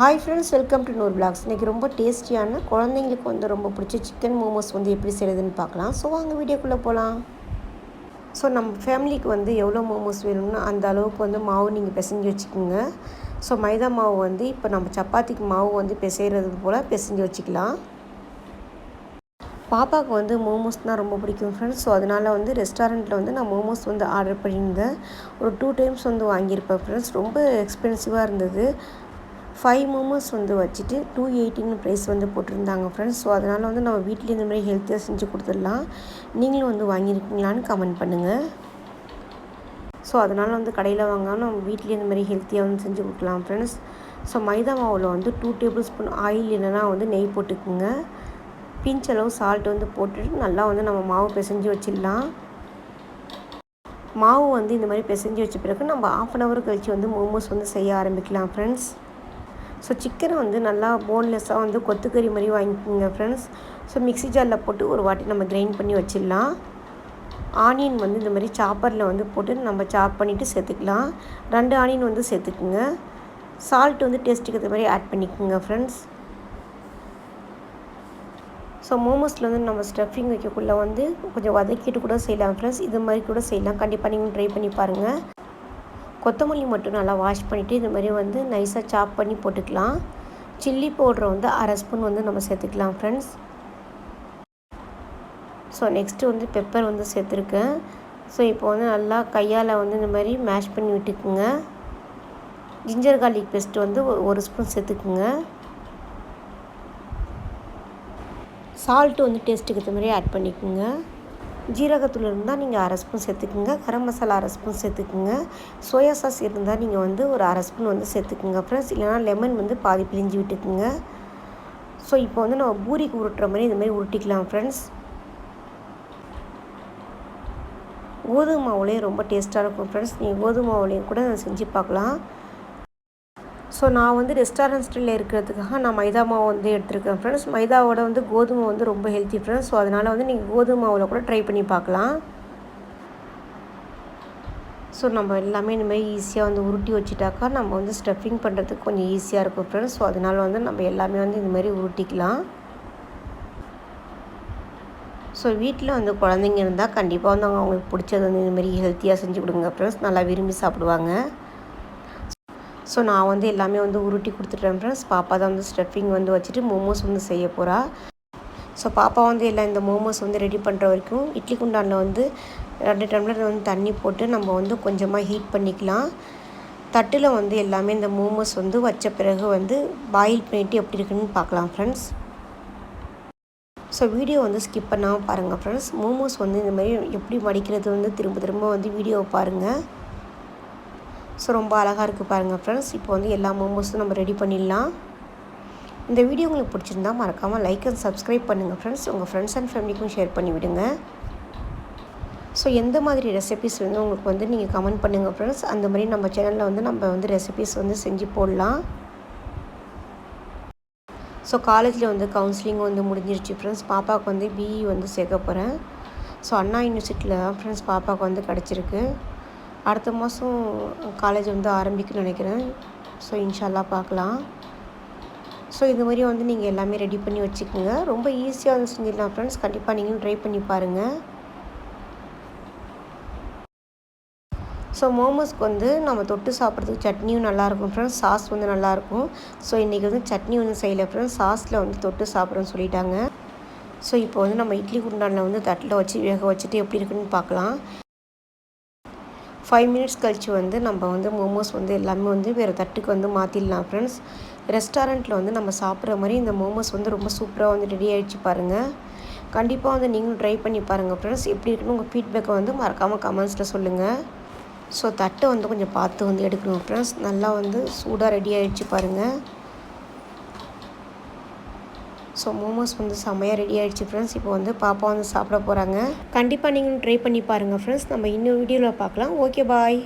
Hi friends welcome to Noor blogs இன்றைக்கி ரொம்ப டேஸ்டியான குழந்தைங்களுக்கு வந்து ரொம்ப பிடிச்ச சிக்கன் மோமோஸ் வந்து எப்படி செய்கிறதுன்னு பார்க்கலாம். ஸோ வாங்க வீடியோக்குள்ளே போகலாம் ஸோ நம்ம ஃபேமிலிக்கு வந்து எவ்வளோ மோமோஸ் வேணும்னா அந்த அளவுக்கு வந்து மாவு நீங்கள் பிசைஞ்சு வச்சுக்கோங்க. ஸோ மைதா மாவு வந்து இப்போ நம்ம சப்பாத்திக்கு மாவு வந்து பிசைகிறது போல் பிசைஞ்சு வச்சுக்கலாம். பாப்பாவுக்கு வந்து மோமோஸ் தான் ரொம்ப பிடிக்கும் ஃப்ரெண்ட்ஸ் ஸோ அதனால் வந்து ரெஸ்டாரண்ட்டில் வந்து நான் மோமோஸ் வந்து ஆர்டர் பண்ணியிருந்தேன். ஒரு டூ டைம்ஸ் வந்து வாங்கியிருப்பேன் ஃப்ரெண்ட்ஸ் ரொம்ப எக்ஸ்பென்சிவாக இருந்தது. ஃபைவ் மோமோஸ் வந்து வச்சுட்டு டூ எயிட்டின்னு ப்ரைஸ் வந்து போட்டிருந்தாங்க ஃப்ரெண்ட்ஸ் ஸோ அதனால் வந்து நம்ம வீட்டில் இந்த மாதிரி ஹெல்த்தியாக செஞ்சு கொடுத்துடலாம். நீங்களும் வந்து வாங்கியிருக்கீங்களான்னு கமெண்ட் பண்ணுங்கள் ஸோ அதனால் வந்து கடையில் வாங்காமல் நம்ம வீட்லேயே இந்த மாதிரி ஹெல்த்தியாக வந்து செஞ்சு கொடுக்கலாம் ஃப்ரெண்ட்ஸ் ஸோ மைதா மாவில் வந்து டூ டேபிள் ஸ்பூன் ஆயில் இல்லைன்னா வந்து நெய் போட்டுக்குங்க. பிஞ்ச் அளவு சால்ட் வந்து போட்டுட்டு நல்லா வந்து நம்ம மாவு பிசைஞ்சு வச்சிடலாம். மாவு வந்து இந்த மாதிரி பிசைஞ்சு வச்ச பிறகு நம்ம ஆஃப் அன் ஹவர் கழித்து வந்து மோமோஸ் வந்து செய்ய ஆரம்பிக்கலாம் ஃப்ரெண்ட்ஸ் ஸோ சிக்கனை வந்து நல்லா போன்லெஸ்ஸாக வந்து கொத்துக்கறி மாதிரி வாங்கிக்கோங்க ஃப்ரெண்ட்ஸ் ஸோ மிக்ஸி ஜாரில் போட்டு ஒரு வாட்டி நம்ம கிரைண்ட் பண்ணி வச்சிடலாம். ஆனியன் வந்து இந்த மாதிரி சாப்பரில் வந்து போட்டு நம்ம சாப் பண்ணிவிட்டு சேர்த்துக்கலாம். ரெண்டு ஆனியன் வந்து சேர்த்துக்குங்க. சால்ட் வந்து டேஸ்ட்டுக்கு ஏற்ற மாதிரி ஆட் பண்ணிக்கோங்க ஃப்ரெண்ட்ஸ் ஸோ மோமோஸில் வந்து நம்ம ஸ்டஃபிங் வைக்கக்குள்ளே வந்து கொஞ்சம் வதக்கிட்டு கூட செய்யலாம் ஃப்ரெண்ட்ஸ் இது மாதிரி கூட செய்யலாம். கண்டிப்பாக நீங்கள் ட்ரை பண்ணி பாருங்கள் கொத்தமல்லி மட்டும் நல்லா வாஷ் பண்ணிவிட்டு இது மாதிரி வந்து நைஸாக சாப் பண்ணி போட்டுக்கலாம். சில்லி பவுட்ரு வந்து அரை ஸ்பூன் வந்து நம்ம சேர்த்துக்கலாம் ஃப்ரெண்ட்ஸ் ஸோ நெக்ஸ்ட்டு வந்து பெப்பர் வந்து சேர்த்துருக்கேன். ஸோ இப்போ வந்து நல்லா கையால் வந்து இந்த மாதிரி மேஷ் பண்ணி விட்டுக்குங்க. ஜிஞ்சர் கார்லிக் பேஸ்ட்டு வந்து ஒரு ஸ்பூன் சேர்த்துக்குங்க. சால்ட்டு வந்து டேஸ்ட்டுக்கு ஏற்ற மாதிரி ஆட் பண்ணிக்கோங்க. ஜீரகத்தூள் இருந்தால் நீங்கள் அரை ஸ்பூன் சேர்த்துக்குங்க. கரம் மசாலா அரை ஸ்பூன் சேர்த்துக்குங்க. சோயா சாஸ் இருந்தால் நீங்கள் வந்து ஒரு அரை ஸ்பூன் வந்து சேர்த்துக்குங்க ஃப்ரெண்ட்ஸ் இல்லைனா லெமன் வந்து பாதி பிழிஞ்சு விட்டுக்குங்க. ஸோ இப்போ வந்து நம்ம பூரிக்கு உருட்டுற மாதிரி இந்தமாதிரி உருட்டிக்கலாம் ஃப்ரெண்ட்ஸ் கோதுமை மாவுலேயும் ரொம்ப டேஸ்ட்டாக இருக்கும் ஃப்ரெண்ட்ஸ் நீங்கள் கோதுமை மாவுலேயும் கூட செஞ்சு பார்க்கலாம். ஸோ நான் வந்து ரெஸ்டாரண்ட் இருக்கிறதுக்காக நான் மைதா மாவு வந்து எடுத்துருக்கேன் ஃப்ரெண்ட்ஸ் மைதாவோட வந்து கோதுமை வந்து ரொம்ப ஹெல்த்தி ஃப்ரெண்ட்ஸ் ஸோ அதனால் வந்து நீங்கள் கோதுமை மாவில் கூட ட்ரை பண்ணி பார்க்கலாம். ஸோ நம்ம எல்லாமே இனிமேல் ஈஸியாக வந்து உருட்டி வச்சுட்டாக்கா நம்ம வந்து ஸ்டஃபிங் பண்ணுறதுக்கு கொஞ்சம் ஈஸியாக இருக்கும் ஃப்ரெண்ட்ஸ் ஸோ அதனால் வந்து நம்ம எல்லாமே வந்து இந்தமாதிரி உருட்டிக்கலாம். ஸோ வீட்டில் வந்து குழந்தைங்க இருந்தால் கண்டிப்பாக வந்து அவங்க அவங்களுக்கு பிடிச்சது வந்து இந்த ஹெல்த்தியாக செஞ்சு கொடுங்க ஃப்ரெண்ட்ஸ் நல்லா விரும்பி சாப்பிடுவாங்க. ஸோ நான் வந்து எல்லாமே வந்து உருட்டி கொடுத்துட்டேன் ஃப்ரெண்ட்ஸ் பாப்பா தான் வந்து ஸ்டஃபிங் வந்து வச்சுட்டு மோமோஸ் வந்து செய்ய போகிறா ஸோ பாப்பா வந்து எல்லாம் இந்த மோமோஸ் வந்து ரெடி பண்ணுற வரைக்கும் இட்லி குண்டானில் வந்து ரெண்டு டம்ளர் வந்து தண்ணி போட்டு நம்ம வந்து கொஞ்சமாக ஹீட் பண்ணிக்கலாம். தட்டில் வந்து எல்லாமே இந்த மோமோஸ் வந்து வச்ச பிறகு வந்து பாயில் பண்ணிவிட்டு எப்படி இருக்குன்னு பார்க்கலாம் ஃப்ரெண்ட்ஸ் ஸோ வீடியோ வந்து ஸ்கிப் பண்ணாமல் பாருங்கள் ஃப்ரெண்ட்ஸ் மோமோஸ் வந்து இந்த மாதிரி எப்படி மடிக்கிறது வந்து திரும்ப திரும்ப வந்து வீடியோவை பாருங்கள் ஸோ ரொம்ப அழகாக இருக்குது பாருங்கள் ஃப்ரெண்ட்ஸ் இப்போ வந்து எல்லா மோமோஸும் நம்ம ரெடி பண்ணிடலாம். இந்த வீடியோ உங்களுக்கு பிடிச்சிருந்தா மறக்காமல் லைக் அண்ட் சப்ஸ்கிரைப் பண்ணுங்கள் ஃப்ரெண்ட்ஸ் உங்கள் ஃப்ரெண்ட்ஸ் அண்ட் ஃபேமிலிக்கும் ஷேர் பண்ணி விடுங்க. ஸோ எந்த மாதிரி ரெசிபிஸ் வந்து உங்களுக்கு வந்து நீங்கள் கமெண்ட் பண்ணுங்கள் ஃப்ரெண்ட்ஸ் அந்த மாதிரி நம்ம சேனலில் வந்து நம்ம வந்து ரெசிபிஸ் வந்து செஞ்சு போடலாம். ஸோ காலேஜில் வந்து கவுன்சிலிங் வந்து முடிஞ்சிருச்சு ஃப்ரெண்ட்ஸ் பாப்பாவுக்கு வந்து பிஇ வந்து சேர்க்க போகிறேன் ஸோ அண்ணா யூனிவர்சிட்டியில் தான் ஃப்ரெண்ட்ஸ் பாப்பாவுக்கு வந்து கிடச்சிருக்கு. அடுத்த மாதம் காலேஜ் வந்து ஆரம்பிக்கணும்னு நினைக்கிறேன். ஸோ இன்ஷால்லா பார்க்கலாம். ஸோ இது மாதிரி வந்து நீங்கள் எல்லாமே ரெடி பண்ணி வச்சுக்கோங்க. ரொம்ப ஈஸியாக வந்து செஞ்சிடலாம் ஃப்ரெண்ட்ஸ் கண்டிப்பாக நீங்களும் ட்ரை பண்ணி பாருங்கள் ஸோ மோமோஸ்க்கு வந்து நம்ம தொட்டு சாப்பிட்றதுக்கு சட்னியும் நல்லாயிருக்கும் ஃப்ரெண்ட்ஸ் சாஸ் வந்து நல்லாயிருக்கும் ஸோ இன்றைக்கி வந்து சட்னி வந்து செய்யலை ஃப்ரெண்ட்ஸ் சாஸில் வந்து தொட்டு சாப்பிட்றோன்னு சொல்லிட்டாங்க. ஸோ இப்போ வந்து நம்ம இட்லி குண்டானில் வந்து தட்டில் வச்சு வேக வச்சுட்டு எப்படி இருக்குன்னு பார்க்கலாம். ஃபைவ் மினிட்ஸ் கழித்து வந்து நம்ம வந்து மோமோஸ் வந்து எல்லாமே வந்து வேறு தட்டுக்கு வந்து மாற்றிடலாம் ஃப்ரெண்ட்ஸ் ரெஸ்டாரண்ட்டில் வந்து நம்ம சாப்பிட்ற மாதிரி இந்த மோமோஸ் வந்து ரொம்ப சூப்பராக வந்து ரெடி ஆகிடுச்சு பாருங்கள் கண்டிப்பாக வந்து நீங்களும் ட்ரை பண்ணி பாருங்கள் ஃப்ரெண்ட்ஸ் எப்படி இருக்குன்னு உங்கள் ஃபீட்பேக்கை வந்து மறக்காமல் கமெண்ட்ஸில் சொல்லுங்கள் ஸோ தட்டை வந்து கொஞ்சம் பார்த்து வந்து எடுக்கணும் ஃப்ரெண்ட்ஸ் நல்லா வந்து சூடாக ரெடி ஆகிடுச்சு பாருங்கள் ஸோ மோமோஸ் வந்து செம்மையாக ரெடி ஆகிடுச்சு ஃப்ரெண்ட்ஸ் இப்போ வந்து பாப்பா வந்து சாப்பிட போகிறாங்க கண்டிப்பாக நீங்களும் ட்ரை பண்ணி பாருங்கள் ஃப்ரெண்ட்ஸ் நம்ம இன்னும் வீடியோவில் பார்க்கலாம் ஓகே பாய்